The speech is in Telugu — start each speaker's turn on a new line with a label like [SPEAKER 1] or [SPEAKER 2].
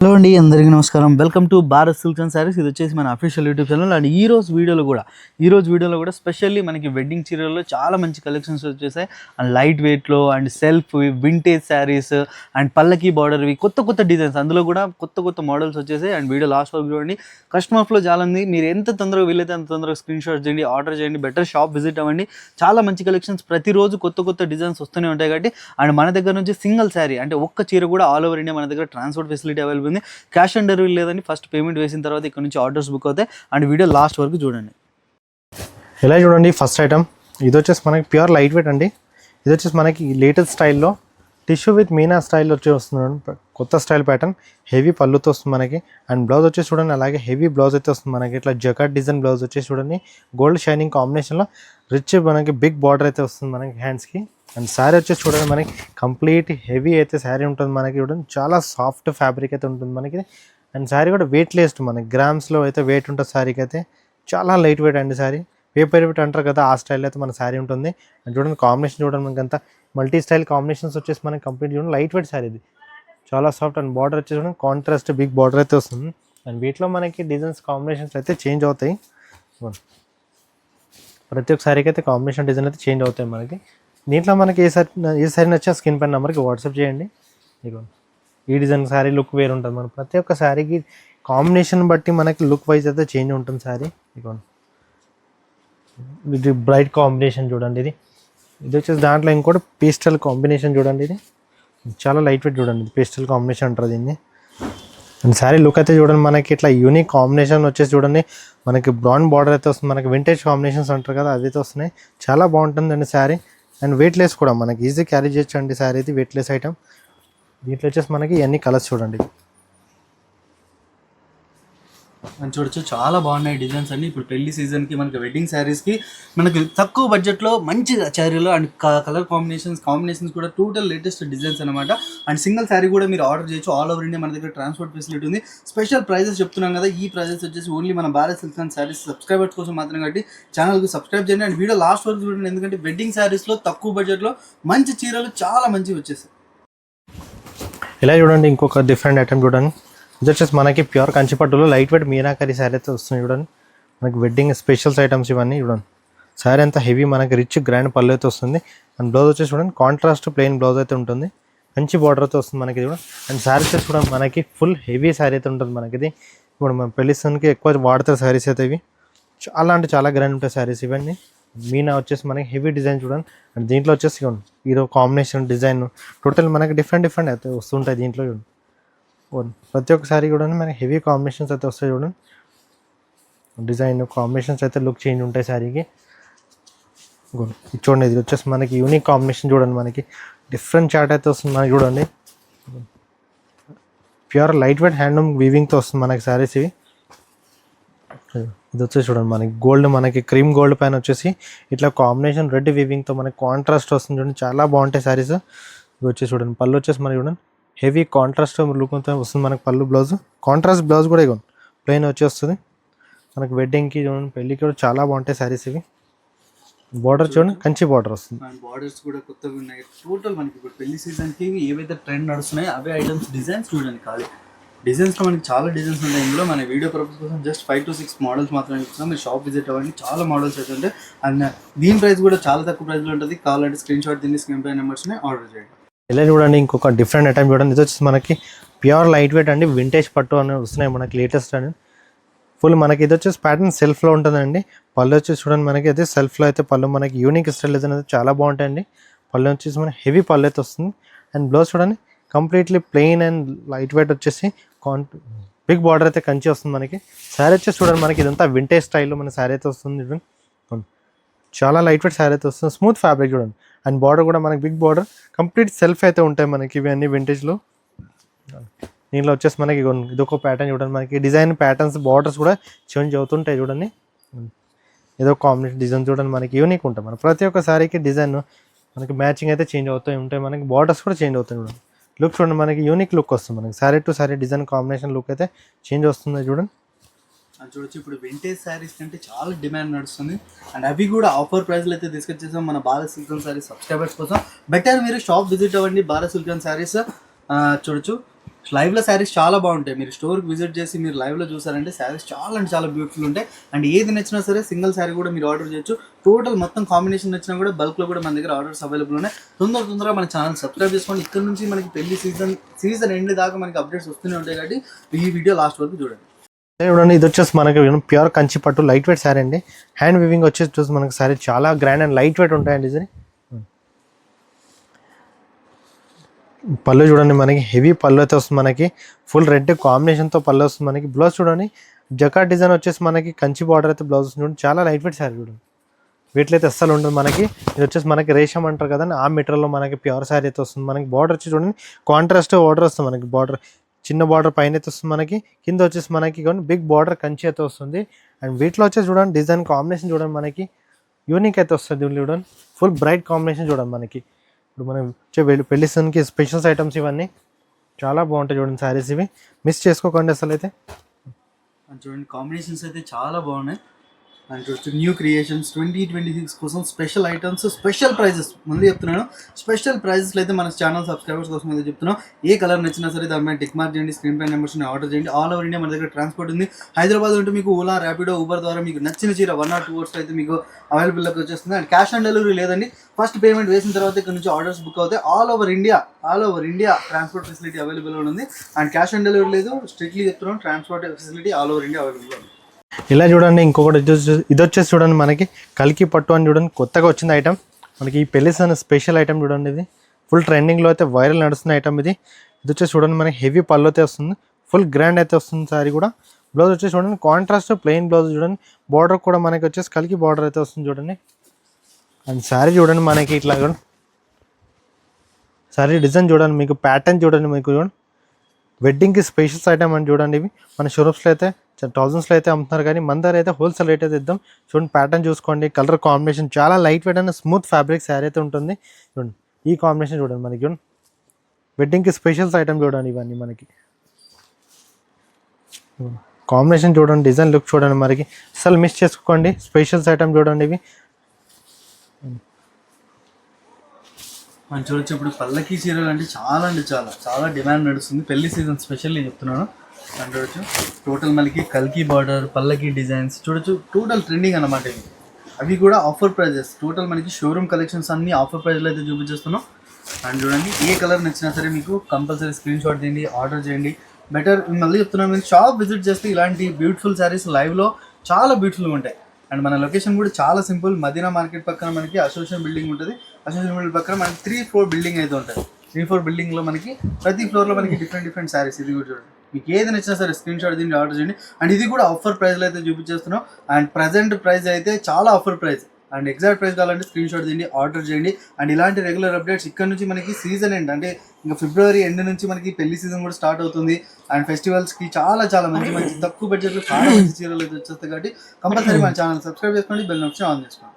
[SPEAKER 1] హలో అండి అందరికీ నమస్కారం. Welcome to Bharat silk and saris ఇది వచ్చేసి మన అఫీషియల్ యూట్యూబ్ ఛానల్ అండ్ ఈ రోజు వీడియోలో కూడా ఈ రోజు వీడియోలో కూడా స్పెషల్లీ మనకి వెడ్డింగ్ చీరల్లో చాలా మంచి కలెక్షన్స్ వచ్చేసాయి. అండ్ లైట్ వెయిట్లో and self vintage saris and పల్లకి బార్డర్వి కొత్త కొత్త డిజైన్స్ అందులో కూడా కొత్త కొత్త మోడల్స్ వచ్చేసాయి. అండ్ వీడియో లాస్ట్ వరకు చూడండి. కస్టమర్ ఫ్లో చాలా ఉంది. మీరు ఎంత తొందరగా వీలైతే అంత తొందరగా స్క్రీన్ షాట్ చేయండి ఆర్డర్ చేయండి బెటర్ షాప్ విజిట్ అవ్వండి. చాలా మంచి కలెక్షన్స్ ప్రతిరోజు కొత్త కొత్త డిజైన్స్ వస్తూనే ఉంటాయి కాబట్టి అండ్ మన దగ్గర నుంచి సింగిల్ శారీ అంటే ఒక్క చీర కూడా ఆల్ ఓవర్ ఇండియా మన దగ్గర ట్రాన్స్పోర్ట్ ఫెసిలిటీ అవైలబుల్ ఉంటుంది క్యాష్ ఆన్ డెలివరీ లేదని ఫస్ట్ పేమెంట్ వేసిన తర్వాత ఇక్కడ నుంచి ఆర్డర్స్ బుక్ అవుతాయి. అండ్ వీడియో లాస్ట్ వరకు చూడండి.
[SPEAKER 2] ఇలా చూడండి? ఫస్ట్ ఐటమ్ ఇది వచ్చేసి మనకి ప్యూర్ లైట్ వెయిట్ అండి. ఇది వచ్చేసి మనకి లేటెస్ట్ స్టైల్లో టిష్యూ విత్ మీనా స్టైల్ వచ్చి వస్తుంది కొత్త స్టైల్ ప్యాటర్న్ హెవీ పళ్ళుతో వస్తుంది మనకి. అండ్ బ్లౌజ్ వచ్చేసి చూడండి. అలాగే హెవీ బ్లౌజ్ అయితే వస్తుంది మనకి. ఇట్లా జకాట్ డిజైన్ బ్లౌజ్ వచ్చేసి చూడండి. గోల్డ్ షైనింగ్ కాంబినేషన్లో రిచ్ మనకి బిగ్ బార్డర్ అయితే వస్తుంది మనకి హ్యాండ్స్కి అండ్ శారీ వచ్చేసి చూడండి మనకి కంప్లీట్ హెవీ అయితే శారీ ఉంటుంది మనకి. చూడండి చాలా సాఫ్ట్ ఫ్యాబ్రిక్ అయితే ఉంటుంది మనకి. అండ్ శారీ కూడా వెయిట్ లెస్ట్ మనకి. గ్రామ్స్లో అయితే వెయిట్ ఉంటుంది శారీకి అయితే. చాలా లైట్ వెయిట్ అండి శారీ. పేపర్ వెయిట్ అంటారు కదా ఆ స్టైల్ అయితే మన శారీ ఉంటుంది. అండ్ చూడండి కాంబినేషన్ చూడండి మనకి అంతా మల్టీ స్టైల్ కాంబినేషన్స్ వచ్చేసి మనకి కంప్లీట్ చూడండి లైట్ వెయిట్ శారీ ఇది. చాలా సాఫ్ట్ అండ్ బార్డర్ వచ్చేసి చూడండి కాంట్రాస్ట్ బిగ్ బార్డర్ అయితే వస్తుంది. అండ్ వీటిలో మనకి డిజైన్స్ కాంబినేషన్స్ అయితే చేంజ్ అవుతాయి. ప్రతి ఒక్క శారీకి అయితే కాంబినేషన్ డిజైన్ అయితే చేంజ్ అవుతాయి మనకి. దీంట్లో మనకి ఏ సారీ ఏ సారీ నచ్చా స్క్రీన్ పైన నెంబర్కి వాట్సాప్ చేయండి. ఇదిగోండి ఈ డిజైన్ శారీ లుక్ వేరు ఉంటుంది మనం ప్రతి ఒక్క శారీకి కాంబినేషన్ బట్టి మనకి లుక్ వైజ్ అయితే చేంజ్ ఉంటుంది శారీ ఇదిగోండి ఇది బ్రైట్ కాంబినేషన్ చూడండి ఇది. ఇది వచ్చేసి దాంట్లో ఇంకోటి పేస్టల్ కాంబినేషన్ చూడండి ఇది. చాలా లైట్ వెయిట్ చూడండి ఇది పేస్టల్ కాంబినేషన్ అంటారు దీన్ని. అండ్ శారీ లుక్ అయితే చూడండి మనకి ఇట్లా యూనిక్ కాంబినేషన్ వచ్చేసి చూడండి. మనకి బ్రౌన్ బార్డర్ అయితే వస్తుంది మనకి వింటేజ్ కాంబినేషన్స్ అంటారు కదా అవి అయితే వస్తున్నాయి. చాలా బాగుంటుందండి శారీ అండ్ వెయిట్లెస్ కూడా మనకి ఈజీ క్యారీ చేయొచ్చు అండి శారీ ఇది వెయిట్లెస్ ఐటమ్ దీంట్లో వచ్చేసి మనకి ఇవన్నీ కలర్స్ చూడండి.
[SPEAKER 1] అని చూడొచ్చు. చాలా బాగున్నాయి డిజైన్స్ అన్ని. ఇప్పుడు పెళ్ళి సీజన్కి మనకి వెడ్డింగ్ శారీస్కి మనకి తక్కువ బడ్జెట్లో మంచి చారీలో అండ్ కలర్ కాంబినేషన్స్ కాంబినేషన్స్ కూడా టోటల్ లేటెస్ట్ డిజైన్స్ అనమాట అండ్ సింగిల్ శారీ కూడా మీరు ఆర్డర్ చేయొచ్చు. ఆల్ ఓవర్ ఇండియా మన దగ్గర ట్రాన్స్పోర్ట్ ఫెసిలిటీ ఉంది. స్పెషల్ ప్రైజెస్ చెప్తున్నాం కదా. ఈ ప్రైజెస్ వచ్చేసి ఓన్లీ మన Bharat silk and saris subscribers కోసం మాత్రం కాబట్టి ఛానల్కి సబ్స్క్రైబ్ చేయండి. అండ్ వీడియో లాస్ట్ వరకు చూడండి. ఎందుకంటే వెడ్డింగ్ శారీస్లో తక్కువ బడ్జెట్లో మంచి చీరలు చాలా మంచివి వచ్చేసాయి.
[SPEAKER 2] ఇలా చూడండి. ఇంకొక డిఫరెంట్ ఐటమ్ చూడండి. ఇది వచ్చేసి మనకి ప్యూర్ కంచిపట్టులో లైట్ వెయిట్ మీనాకరీ శారీ అయితే వస్తుంది చూడండి. మనకి వెడ్డింగ్ స్పెషల్స్ ఐటమ్స్ ఇవన్నీ చూడండి. శారీ అంతా హెవీ మనకి రిచ్ గ్రాండ్ పళ్ళు అయితే వస్తుంది. అండ్ బ్లౌజ్ వచ్చేసి చూడండి కాంట్రాస్ట్ ప్లెయిన్ బ్లౌజ్ అయితే ఉంటుంది. మంచి బార్డర్ అయితే వస్తుంది మనకి ఇది కూడా. అండ్ శారీ వచ్చేసి చూడండి మనకి ఫుల్ హెవీ శారీ అయితే ఉంటుంది మనకి ఇది. ఇప్పుడు మన పెళ్ళి సన్కి ఎక్కువ వాడతారు శారీస్ అయితే ఇవి. చాలా అంటే చాలా గ్రాండ్ ఉంటాయి శారీస్ ఇవన్నీ. మీనా వచ్చేసి మనకి హెవీ డిజైన్ చూడండి. అండ్ దీంట్లో వచ్చేసి ఇదిగోండి కాంబినేషన్ డిజైన్ టోటల్ మనకి డిఫరెంట్ డిఫరెంట్ అయితే వస్తుంటాయి దీంట్లో చూడండి. ప్రతి ఒక్కసారి కూడా మనకి హెవీ కాంబినేషన్స్ అయితే వస్తాయి చూడండి. డిజైన్ కాంబినేషన్స్ అయితే లుక్ చేంజ్ ఉంటాయి శారీకి చూడండి ఇది వచ్చేసి మనకి యూనిక్ కాంబినేషన్ చూడండి మనకి. డిఫరెంట్ చార్ట్ అయితే వస్తుంది మనకి చూడండి. ప్యూర్ లైట్ వెయిట్ హ్యాండ్లూమ్ వీవింగ్తో వస్తుంది మనకి శారీస్ ఇవి. ఇది వచ్చేసి చూడండి మనకి గోల్డ్ మనకి క్రీమ్ గోల్డ్ పైన వచ్చేసి ఇట్లా కాంబినేషన్ రెడ్ వీవింగ్తో మనకి కాంట్రాస్ట్ వస్తుంది చూడండి. చాలా బాగుంటాయి శారీస్ ఇది వచ్చేసి చూడండి పళ్ళు వచ్చేసి మనకి చూడండి. హెవీ కాంట్రాస్ట్ లుక్ అంతా వస్తుంది మనకు పళ్ళు బ్లౌజ్. కాంట్రాస్ట్ బ్లౌజ్ కూడా ఇవ్వండి ప్లెయిన్ వచ్చేస్తుంది. మనకు వెడ్డింగ్కి చూడండి పెళ్ళికి కూడా చాలా బాగుంటాయి శారీస్ ఇవి. బార్డర్ చూడండి కంచి బార్డర్ వస్తుంది.
[SPEAKER 1] అండ్ బార్డర్స్ కూడా కొత్తగా ఉన్నాయి. టోటల్ మనకి ఇప్పుడు పెళ్ళి సీజన్కి ఏవైతే ట్రెండ్ నడుస్తున్నాయో అవే ఐటమ్స్ డిజైన్స్ చూడండి ఖాళీ. డిజైన్స్లో మనకి చాలా డిజైన్స్ ఉన్నాయి. ఇందులో మన వీడియో పర్పస్ కోసం just five to six models మాత్రమే చూస్తున్నాం మీరు షాప్ విజిట్ అవ్వండి చాలా మోడల్స్ అయితే ఉంటాయి. అండ్ దీని ప్రైస్ కూడా చాలా తక్కువ ప్రైస్లో ఉంటుంది. కావాలంటే స్క్రీన్ షాట్ దీన్ని స్క్రీన్ పై నెంబర్స్ని ఆర్డర్ చేయండి.
[SPEAKER 2] ఇలా చూడండి ఇంకొక డిఫరెంట్ ఐటమ్ చూడండి. ఇది వచ్చేసి మనకి ప్యూర్ లైట్ వెయిట్ అండి వింటేజ్ పట్టు అని వస్తున్నాయి మనకి లేటెస్ట్ అని. ఫుల్ మనకి ఇది వచ్చేసి ప్యాటర్న్ సెల్ఫ్లో ఉంటుందండి. పళ్ళు వచ్చేసి చూడండి మనకి అయితే సెల్ఫ్లో అయితే పళ్ళు మనకి యూనిక్ స్టైల్ అయితే చాలా బాగుంటాయండి. పళ్ళు వచ్చేసి మనకి హెవీ పళ్ళు అయితే వస్తుంది. అండ్ బ్లౌజ్ చూడండి completely plain and light weight వచ్చేసి కాన్ బిగ్ బార్డర్ అయితే కంచి వస్తుంది మనకి. శారీ వచ్చేసి చూడండి మనకి ఇదంతా వింటేజ్ స్టైల్లో మన శారీ అయితే వస్తుంది చూడండి. చాలా లైట్ వెయిట్ శారీ అయితే వస్తుంది. స్మూత్ ఫ్యాబ్రిక్ చూడండి. అండ్ బార్డర్ కూడా మనకి బిగ్ బార్డర్. కంప్లీట్ సెల్ఫ్ అయితే ఉంటాయి మనకి ఇవన్నీ వింటేజ్లో దీంట్లో వచ్చేసి మనకి ఇదొక ప్యాటర్న్ చూడండి. మనకి డిజైన్ ప్యాటర్న్స్ బార్డర్స్ కూడా చేంజ్ అవుతుంటాయి చూడండి. ఏదో కాంబినేషన్ డిజైన్ చూడండి. మనకి యూనిక్ ఉంటాయి. మన ప్రతి ఒక్క సారీకి డిజైన్ మనకి మ్యాచింగ్ అయితే చేంజ్ అవుతాయి ఉంటాయి. మనకి బార్డర్స్ కూడా చేంజ్ అవుతాయి చూడండి లుక్ చూడండి. మనకి యూనిక్ లుక్ వస్తుంది. మనకి sari to sari design combination look అయితే చేంజ్ వస్తుంది చూడండి.
[SPEAKER 1] చూడొచ్చు. ఇప్పుడు వింటేజ్ శారీస్ కంటే చాలా డిమాండ్ నడుస్తుంది. అండ్ అవి కూడా ఆఫర్ ప్రైస్లో అయితే తీసుకొచ్చేసాం మన భారత్ సిల్కన్ శారీస్ సబ్స్క్రైబర్స్ కోసం. బెటర్ మీరు షాప్ విజిట్ అవ్వండి. భారత్ సిల్కన్ శారీస్ చూడొచ్చు. లైవ్లో శారీస్ చాలా బాగుంటాయి. మీరు స్టోర్కి విజిట్ చేసి మీరు లైవ్లో చూసారంటే శారీస్ చాలా అంటే చాలా బ్యూటిఫుల్ ఉంటాయి. అండ్ ఏది నచ్చినా సరే సింగిల్ శారీ కూడా మీరు ఆర్డర్ చేయొచ్చు. టోటల్ మొత్తం కాంబినేషన్ నచ్చినా కూడా బల్క్లో కూడా మన దగ్గర ఆర్డర్స్ అవైలబుల్ ఉన్నాయి. తొందర తొందరగా మన ఛానల్ సబ్స్క్రైబ్ చేసుకోండి. ఇక్కడ నుంచి మనకి పెళ్ళి సీజన్ సీజన్ ఎండ్ దాకా మనకి అప్డేట్స్ వస్తూనే ఉంటాయి కాబట్టి ఈ వీడియో లాస్ట్ వరకు చూడండి.
[SPEAKER 2] చూడండి ఇది వచ్చేసి మనకి ప్యూర్ కంచి పట్టు లైట్ వెయిట్ శారీ అండి. హ్యాండ్ వివింగ్ వచ్చేసి చూసి మనకి శారీ చాలా గ్రాండ్ అండ్ లైట్ వెయిట్ ఉంటాయండి ఇది. పళ్ళు చూడండి మనకి హెవీ పళ్ళు అయితే వస్తుంది మనకి. ఫుల్ రెడ్ కాంబినేషన్తో పళ్ళు వస్తుంది మనకి. బ్లౌజ్ చూడండి జకా డిజైన్ వచ్చేసి మనకి కంచి బార్డర్ అయితే బ్లౌజ్ వస్తుంది చూడండి. చాలా లైట్ వెయిట్ శారీ చూడండి. వీటిలో అయితే అస్సలు ఉండదు మనకి. ఇది వచ్చేసి మనకి రేషం అంటారు కదా ఆ మెటీరియల్లో మనకి ప్యూర్ శారీ అయితే వస్తుంది మనకి. బార్డర్ వచ్చి చూడండి కాంట్రాస్ట్ బార్డర్ వస్తుంది మనకి. బార్డర్ చిన్న బార్డర్ పైన అయితే వస్తుంది మనకి కింద వచ్చేసి మనకి బిగ్ బార్డర్ కంచి అయితే వస్తుంది. అండ్ వీటిలో వచ్చేసి చూడండి డిజైన్ కాంబినేషన్ చూడండి మనకి. యూనిక్ అయితే వస్తుంది చూడండి ఫుల్ బ్రైట్ కాంబినేషన్ చూడండి మనకి. ఇప్పుడు మనం వచ్చే పెళ్ళి పెళ్ళి స్పెషల్స్ ఐటమ్స్ ఇవన్నీ చాలా బాగుంటాయి చూడండి శారీస్ ఇవి. మిస్ చేసుకోకండి అసలు అయితే
[SPEAKER 1] చూడండి కాంబినేషన్స్ అయితే చాలా బాగున్నాయి. అండ్ చూడొచ్చు new creations twenty twenty six కోసం స్పెషల్ ఐటమ్స్ స్పెషల్ ప్రైజెస్ ముందు చెప్తున్నాను. స్పెషల్ ప్రైజెస్ అయితే మన ఛానల్ సబ్స్క్రైబర్స్ కోసం అయితే చెప్తున్నాం ఏ కలర్ నచ్చినా సరే దాని మీద టిక్ మార్క్ చేయండి స్క్రీన్ పై నెంబర్స్ని ఆర్డర్ చేయండి. ఆల్ ఓవర్ ఇండియా మన దగ్గర ట్రాన్స్పోర్ట్ ఉంది. హైదరాబాద్ ఉంటే మీకు ఓలా ర్యాపిడో ఊబర్ ద్వారా మీకు నచ్చిన చీర వన్ ఆర్ టూ అవర్స్ అయితే మీకు అవైలబుల్లోకి వచ్చేస్తుంది. అండ్ క్యాష్ ఆన్ డెలివరీ లేదండి. ఫస్ట్ పేమెంట్ వేసిన తర్వాత ఇక్కడ నుంచి ఆర్డర్స్ బుక్ అవుతాయి. All over India all over India transport facility available ఉంది. అండ్ క్యాష్ ఆన్ డెలివరీ లేదు. స్ట్రిక్ట్లీ చెప్తున్నాం transport facility all over India available ఉంది.
[SPEAKER 2] ఇలా చూడండి ఇంకొకటి ఇది వచ్చేసి- ఇది వచ్చేసి చూడండి మనకి కలికి పట్టు అని చూడండి కొత్తగా వచ్చింది ఐటమ్ మనకి ఈ పెళ్ళి అనే స్పెషల్ ఐటమ్ చూడండి ఇది. ఫుల్ ట్రెండింగ్లో అయితే వైరల్ నడుస్తున్న ఐటమ్ ఇది. ఇది వచ్చేసి చూడండి మనకి హెవీ పళ్ళు అయితే వస్తుంది. ఫుల్ గ్రాండ్ అయితే వస్తుంది సారీ కూడా. బ్లౌజ్ వచ్చేసి చూడండి కాంట్రాస్ట్ ప్లెయిన్ బ్లౌజ్ చూడండి. బార్డర్ కూడా మనకి వచ్చేసి కలికి బార్డర్ అయితే వస్తుంది చూడండి. అండ్ శారీ చూడండి మనకి ఇట్లా చూడండి. శారీ డిజైన్ చూడండి మీకు ప్యాటర్న్ చూడండి మీకు చూడండి. వెడ్డింగ్కి స్పెషల్స్ ఐటమ్ అని చూడండి ఇవి. మన షోరూమ్స్లో అయితే థౌజండ్స్లో అయితే అమ్ముతున్నారు కానీ మన దగ్గర అయితే హోల్సేల్ రేట్ అయితే ఇద్దాం. చూడండి ప్యాటర్న్ చూసుకోండి కలర్ కాంబినేషన్ చాలా light weight and smooth fabric sari అయితే ఉంటుంది. చూడండి ఈ కాంబినేషన్ చూడండి మనకి చూడండి. వెడ్డింగ్కి స్పెషల్స్ ఐటమ్ చూడండి ఇవన్నీ మనకి. కాంబినేషన్ చూడండి డిజైన్ లుక్ చూడండి మనకి. అసలు మిస్ చేసుకోండి స్పెషల్స్ ఐటమ్ చూడండి ఇవి.
[SPEAKER 1] మనం చూడొచ్చు ఇప్పుడు పల్లకి చీరలు అంటే చాలా అంటే చాలా చాలా డిమాండ్ నడుస్తుంది. పెళ్ళి సీజన్ స్పెషల్లీ చెప్తున్నాను. చూడొచ్చు టోటల్ మనకి కల్కి బార్డర్ పల్లకి డిజైన్స్ చూడొచ్చు టోటల్ ట్రెండింగ్ అనమాట ఇవి. అవి కూడా ఆఫర్ ప్రైజెస్ టోటల్ మనకి షోరూమ్ కలెక్షన్స్ అన్ని ఆఫర్ ప్రైజ్లో అయితే చూపించేస్తున్నాం. అండ్ చూడండి ఏ కలర్ నచ్చినా సరే మీకు కంపల్సరీ స్క్రీన్ షాట్ తీయండి ఆర్డర్ చేయండి. బెటర్ మళ్ళీ చెప్తున్నాను మీరు షాప్ విజిట్ చేస్తే ఇలాంటి బ్యూటిఫుల్ శారీస్ లైవ్లో చాలా బ్యూటిఫుల్గా ఉంటాయి. అండ్ మన లొకేషన్ కూడా చాలా సింపుల్ మదీనా మార్కెట్ పక్కన మనకి అసోసియేషన్ బిల్డింగ్ ఉంటుంది. అసోసియేషన్ బిల్డింగ్ పక్కన మనకి త్రీ ఫ్లోర్ బిల్డింగ్ అయితే ఉంటుంది. త్రీ ఫ్లోర్ బిల్డింగ్లో మనకి ప్రతి ఫ్లోర్లో మనకి డిఫరెంట్ డిఫరెంట్ శారీస్ ఇది కూడా చూడండి. మీకు ఏది నచ్చినా సరే స్క్రీన్ షాట్ దీన్ని ఆర్డర్ చేయండి. అండ్ ఇది కూడా ఆఫర్ ప్రైస్లో అయితే చూపించేస్తున్నాం. అండ్ ప్రజెంట్ ప్రైస్ అయితే చాలా offer price and exact price కావాలంటే స్క్రీన్ షాట్ తీయండి ఆర్డర్ చేయండి. అండ్ ఇలాంటి రెగ్యులర్ అప్డేట్స్ ఇక్కడ నుంచి మనకి సీజన్ ఎండ్ అంటే ఇంకా ఫిబ్రవరి ఎండ్ నుంచి మనకి పెళ్ళి సీజన్ కూడా స్టార్ట్ అవుతుంది. అండ్ ఫెస్టివల్స్కి చాలా చాలా మంచి మంచి తక్కువ బడ్జెట్లో చాలా మంచి చీరలు అయితే వచ్చేస్తాయి కాబట్టి కంపల్సరీ మన ఛానల్ సబ్స్క్రైబ్ చేసుకోండి బెల్ నొచ్చి ఆన్ చేసుకోండి.